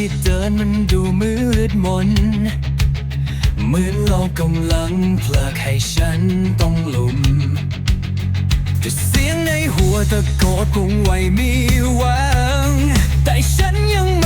ที่เดินมันดูมืดมนเหมือนโลกกำลังเผลักให้ฉันต้องลุมแต่เสียงในหัวตะโกนคงไว้มีหวัง แต่ฉันยังไม่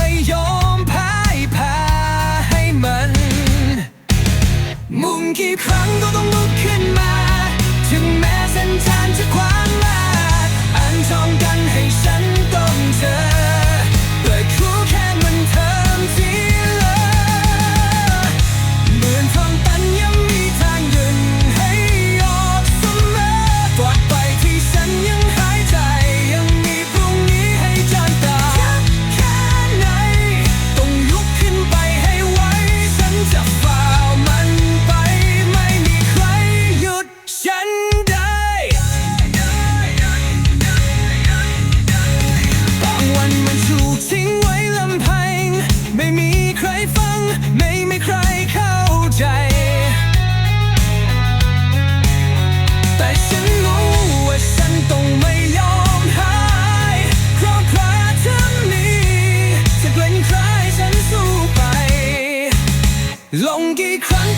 ลงกี่ครั้ง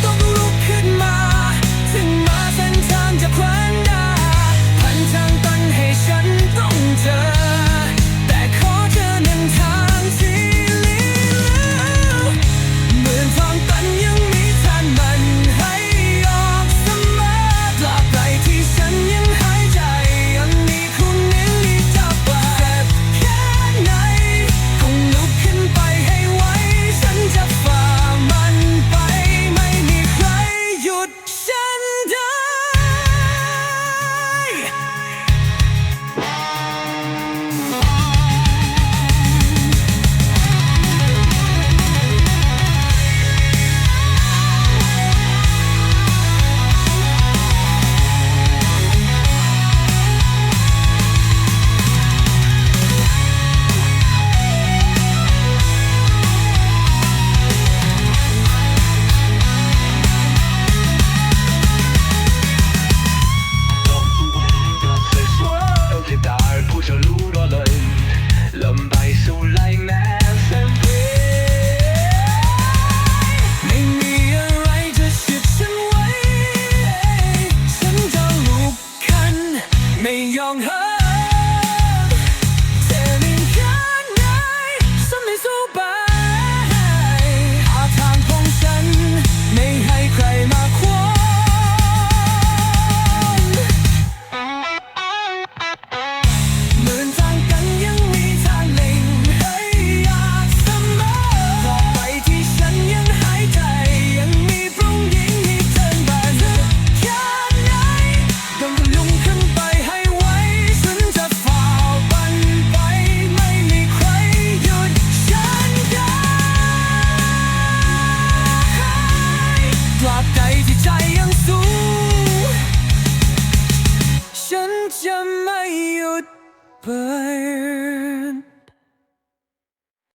young heart, standing young night, something so bad. Jamayut Bird.